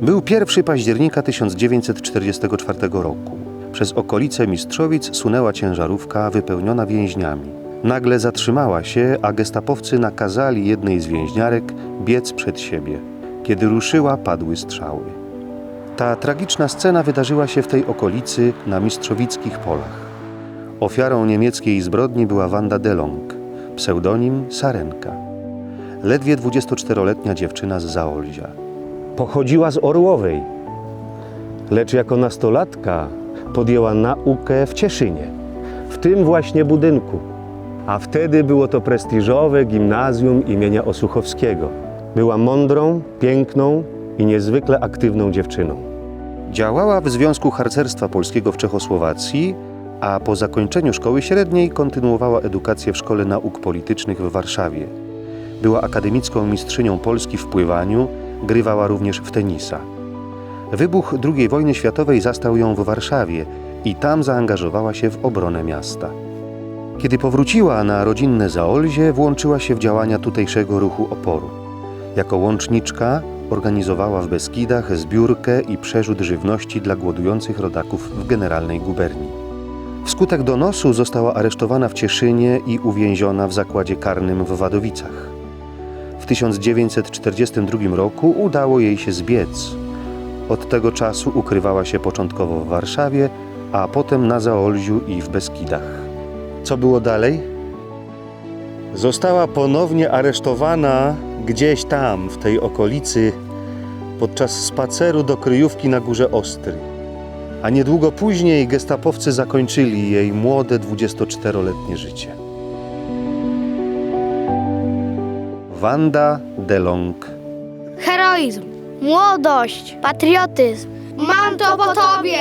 Był 1 października 1944 roku. Przez okolice Mistrzowic sunęła ciężarówka wypełniona więźniami. Nagle zatrzymała się, a gestapowcy nakazali jednej z więźniarek biec przed siebie. Kiedy ruszyła, padły strzały. Ta tragiczna scena wydarzyła się w tej okolicy na Mistrzowickich polach. Ofiarą niemieckiej zbrodni była Wanda Delong, pseudonim Sarenka. Ledwie 24-letnia dziewczyna z Zaolzia. Pochodziła z Orłowej, lecz jako nastolatka podjęła naukę w Cieszynie, w tym właśnie budynku. A wtedy było to prestiżowe gimnazjum imienia Osuchowskiego. Była mądrą, piękną i niezwykle aktywną dziewczyną. Działała w Związku Harcerstwa Polskiego w Czechosłowacji, a po zakończeniu szkoły średniej kontynuowała edukację w Szkole Nauk Politycznych w Warszawie. Była akademicką mistrzynią Polski w pływaniu, grywała również w tenisa. Wybuch II wojny światowej zastał ją w Warszawie i tam zaangażowała się w obronę miasta. Kiedy powróciła na rodzinne Zaolzie, włączyła się w działania tutejszego ruchu oporu. Jako łączniczka organizowała w Beskidach zbiórkę i przerzut żywności dla głodujących rodaków w generalnej guberni. Wskutek donosu została aresztowana w Cieszynie i uwięziona w zakładzie karnym w Wadowicach. W 1942 roku udało jej się zbiec. Od tego czasu ukrywała się początkowo w Warszawie, a potem na Zaolziu i w Beskidach. Co było dalej? Została ponownie aresztowana gdzieś tam, w tej okolicy, podczas spaceru do kryjówki na Górze Ostry. A niedługo później gestapowcy zakończyli jej młode 24-letnie życie. Wanda DeLong. Heroizm, młodość, patriotyzm. Mam to po tobie!